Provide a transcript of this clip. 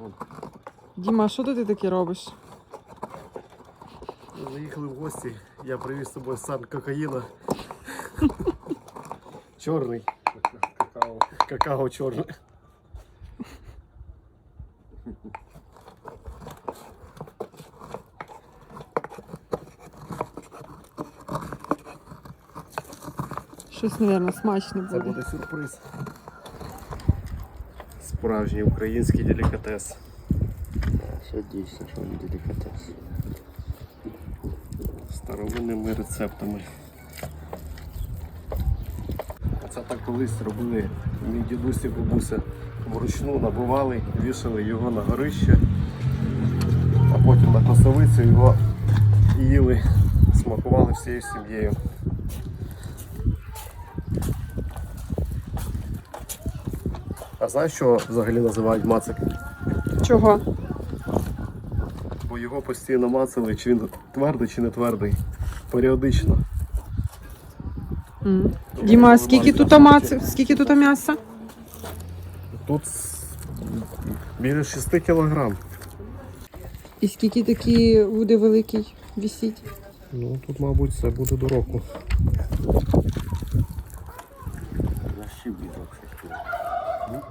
Вон. Діма, що ти таке робиш? Ми Заїхали в гості, я привіз з собою сан кокаїна. Чорний. Какао. Какао чорне. Щось, мабуть, смачне Це буде. буде сюрприз. Справжній український делікатес. Все дійсно, що він делікатес. Старовинними рецептами. Це так колись робили мій дідусь і бабуся. Вручну набивали, вішали його на горище, а потім на косовицю його їли, смакували всією сім'єю. Знаєш, що взагалі називають мацик? Чого? Бо його постійно мацали, чи він твердий, чи не твердий. Періодично. М. Діма, а скільки тут маці? Скільки тут м'яса? Тут біля 6 кілограм. І скільки такий буде великий висіть? Ну тут, мабуть, це буде до року. Бідок щось.